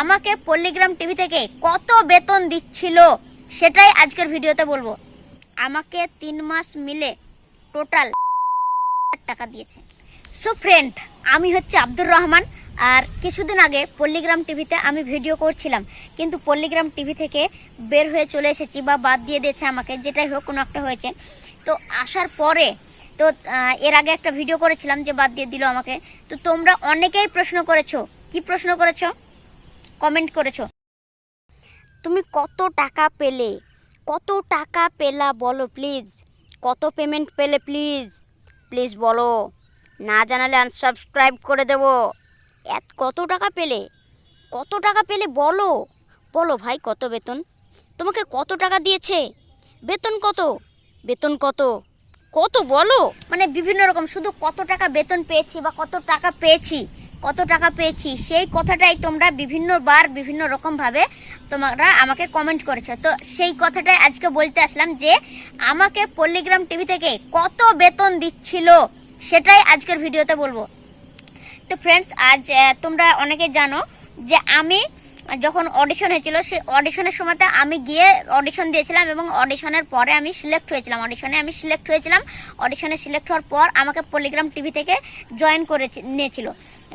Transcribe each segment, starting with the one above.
আমাকে পল্লিগ্রাম টিভি থেকে কত বেতন দিচ্ছিল সেটাই আজকের ভিডিওতে বলব। আমাকে তিন মাস মিলে টোটাল টাকা দিয়েছে। সো ফ্রেন্ড আমি হচ্ছে আব্দুর রহমান, আর কিছুদিন আগে পল্লিগ্রাম টিভিতে আমি ভিডিও করছিলাম। কিন্তু পল্লিগ্রাম টিভি থেকে বের হয়ে চলে এসেছি বা বাদ দিয়ে দিয়েছে আমাকে, যেটাই হোক কোনো একটা হয়েছে। তো আসার পরে, তো এর আগে একটা ভিডিও করেছিলাম যে বাদ দিয়ে দিল আমাকে। তো তোমরা অনেকেই প্রশ্ন করেছ। কি প্রশ্ন করেছ? কমেন্ট করেছ। তুমি কত টাকা পেলে? কত টাকা পেলা বলো প্লিজ কত পেমেন্ট পেলে প্লিজ প্লিজ বলো। না জানালে আনসাবস্ক্রাইব করে দেব। এত, কত টাকা পেলে? কত টাকা পেলে বলো? বলো ভাই কত বেতন? তোমাকে কত টাকা দিয়েছে? বেতন কত? বেতন কত? কত বলো? মানে বিভিন্ন রকম, শুধু কত টাকা বেতন পেয়েছি বা কত টাকা পেয়েছি কত টাকা পেয়েছি, সেই কথাটাই তোমরা বিভিন্নবার বিভিন্ন রকমভাবে তোমরা আমাকে কমেন্ট করেছ। তো সেই কথাটাই আজকে বলতে আসলাম যে, আমাকে পল্লিগ্রাম টিভি থেকে কত বেতন দিচ্ছিল সেটাই আজকের ভিডিওতে বলব। তো ফ্রেন্ডস আজ তোমরা অনেকে জানো যে আমি যখন অডিশন হয়েছিল সেই অডিশনের সময়তে আমি গিয়ে অডিশন দিয়েছিলাম এবং অডিশনের পরে আমি সিলেক্ট হয়েছিলাম। অডিশনে আমি সিলেক্ট হয়েছিলাম। অডিশনে সিলেক্ট হওয়ার পর আমাকে পলিগ্রাম টিভি থেকে জয়েন করে নিয়েছিল।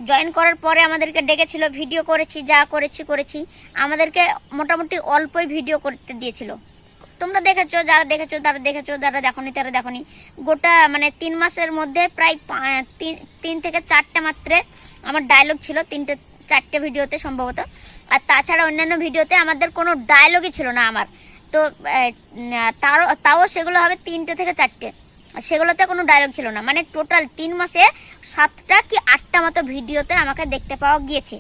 জয়েন করার পরে আমাদেরকে ডেকেছিল ভিডিও করেছি, যা করেছি করেছি। আমাদেরকে মোটামুটি অল্পই ভিডিও করতে দিয়েছিল। তোমরা দেখেছ, যারা দেখেছ, তারা দেখেছ, যারা দেখনি, তারা দেখনি। গোটা মানে তিন মাসের মধ্যে প্রায় তিন থেকে চারটে মাত্রে আমার ডায়লগ ছিল। তিনটে চারটে ভিডিওতে সম্ভবত। আর তাছাড়া অন্যান্য ভিডিওতে আমাদের কোনো ডায়লগই ছিল না আমার। তো তারও, তাও সেগুলো হবে তিনটে থেকে চারটে। সেগুলোতে কোনো ডায়লগ ছিল না। মানে টোটাল তিন মাসে সাতটা কি আটটা মতো ভিডিওতে আমাকে দেখতে পাওয়া গিয়েছে।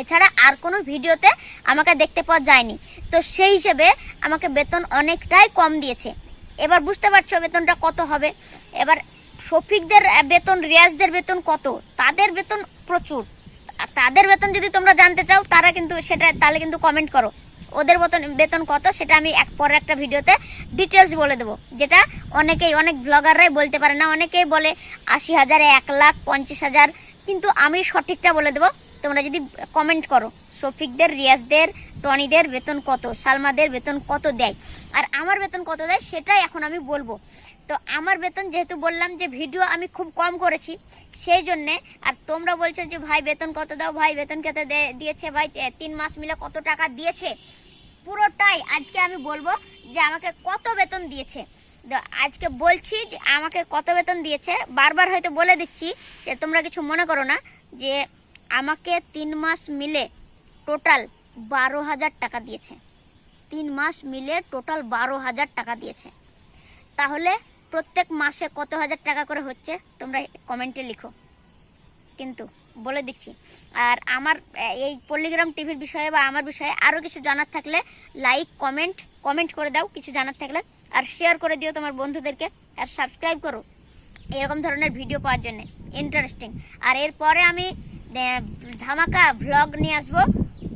এছাড়া আর কোনো ভিডিওতে আমাকে দেখতে পাওয়া যায়নি। তো সেই হিসেবে আমাকে বেতন অনেকটাই কম দিয়েছে। এবার বুঝতে পারছ বেতনটা কত হবে? এবার শফিকদের বেতন, রিয়াজদের বেতন কত? তাদের বেতন প্রচুর। আর তাদের বেতন যদি তোমরা জানতে চাও, তারা কিন্তু সেটা তাহলে কিন্তু কমেন্ট করো। ওদের বেতন বেতন কত সেটা আমি এক পরের একটা ভিডিওতে ডিটেলস বলে দেবো। যেটা অনেকেই, অনেক ব্লগাররাই বলতে পারে না, অনেকেই বলে আশি হাজার, এক লাখ, পঞ্চাশ হাজার, কিন্তু আমি সঠিকটা বলে দেবো। তোমরা যদি কমেন্ট করো, শফিকদের, রিয়াজদের, টনিদের বেতন কত, সালমাদের বেতন কত দেয়? আর আমার বেতন কত দেয়, সেটাই এখন আমি বলব। তো আমার বেতন যেহেতু বললাম যে ভিডিও আমি খুব কম করেছি, সেই জন্যে আর তোমরা বলছো যে ভাই বেতন কত দাও? ভাই বেতন কত দিয়েছে ভাই তিন মাস মিলে কত টাকা দিয়েছে? পুরোটাই আজকে আমি বলব যে আমাকে কত বেতন দিয়েছে। আজকে বলছি যে আমাকে কত বেতন দিয়েছে, বারবার হয়তো বলে দিচ্ছি যে তোমরা কিছু মনে করো না, যে আমাকে তিন মাস মিলে টোটাল বারো হাজার টাকা দিয়েছে। তিন মাস মিলে টোটাল বারো হাজার টাকা দিয়েছে। তাহলে প্রত্যেক মাসে কত হাজার টাকা করে হচ্ছে, তোমরা কমেন্টে লিখো। কিন্তু বলে দিচ্ছি, আর আমার এই পল্লিগ্রাম টিভির বিষয়ে বা আমার বিষয়ে আরও কিছু জানার থাকলে লাইক, কমেন্ট কমেন্ট করে দাও, কিছু জানার থাকলে, আর শেয়ার করে দিও তোমার বন্ধুদেরকে, আর সাবস্ক্রাইব করো এরকম ধরনের ভিডিও পাওয়ার জন্য। ইন্টারেস্টিং আর এরপরে আমি ধামাকা ভ্লগ নিয়ে আসব,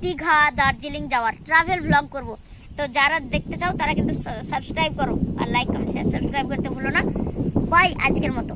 দীঘা দার্জিলিং যাওয়ার ট্রাভেল ভ্লগ করব। তো যারা দেখতে চাও তারা কিন্তু সাবস্ক্রাইব করো আর লাইক কমেন্ট শেয়ার সাবস্ক্রাইব করতে ভুলো না। বাই আজকের মতো।